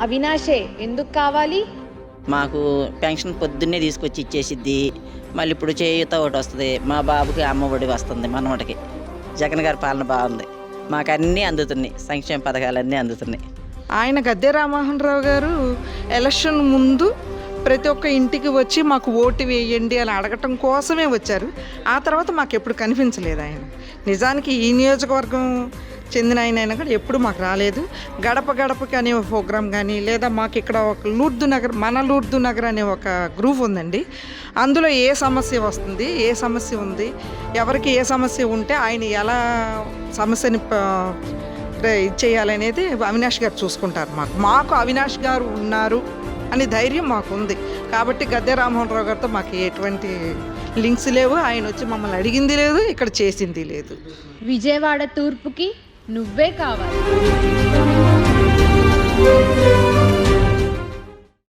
అవినాషే ఎందుకు కావాలి? మాకు పెన్షన్ పొద్దున్నే తీసుకొచ్చి ఇచ్చేసిద్ది. మళ్ళీ ఇప్పుడు చేయూత ఒకటి వస్తుంది. మా బాబుకి అమ్మ ఒడి వస్తుంది మనవడికి. జగన్ గారి పాలన బాగుంది. మాకు అన్నీ అందుతున్నాయి. సంక్షేమ పథకాలన్నీ అందుతున్నాయి. ఆయన గద్దె రామ్మోహన్ రావు గారు ఎలక్షన్ ముందు ప్రతి ఒక్క ఇంటికి వచ్చి మాకు ఓటు వేయండి అని అడగటం కోసమే వచ్చారు. ఆ తర్వాత మాకు ఎప్పుడు కనిపించలేదు ఆయన. నిజానికి ఈ నియోజకవర్గం చెందిన ఆయన అయినా కూడా ఎప్పుడు మాకు రాలేదు. గడప గడపకి అనే ఒక ప్రోగ్రామ్ కానీ లేదా మాకు ఇక్కడ ఒక లూర్దు నగర్ మన లూర్దు నగర్ అనే ఒక గ్రూప్ ఉందండి. అందులో ఏ సమస్య వస్తుంది ఏ సమస్య ఉంది ఎవరికి ఏ సమస్య ఉంటే ఆయన ఎలా సమస్యని ఇది చేయాలనేది అవినాష్ గారు చూసుకుంటారు మాకు. మాకు అవినాష్ గారు ఉన్నారు అనే ధైర్యం మాకు ఉంది. కాబట్టి గద్దె రామ్మోహన్ రావు గారితో మాకు ఎటువంటి లింక్స్ లేవు. ఆయన వచ్చి మమ్మల్ని అడిగింది లేదు ఇక్కడ చేసింది లేదు. విజయవాడ తూర్పుకి నువ్వే కావాలి.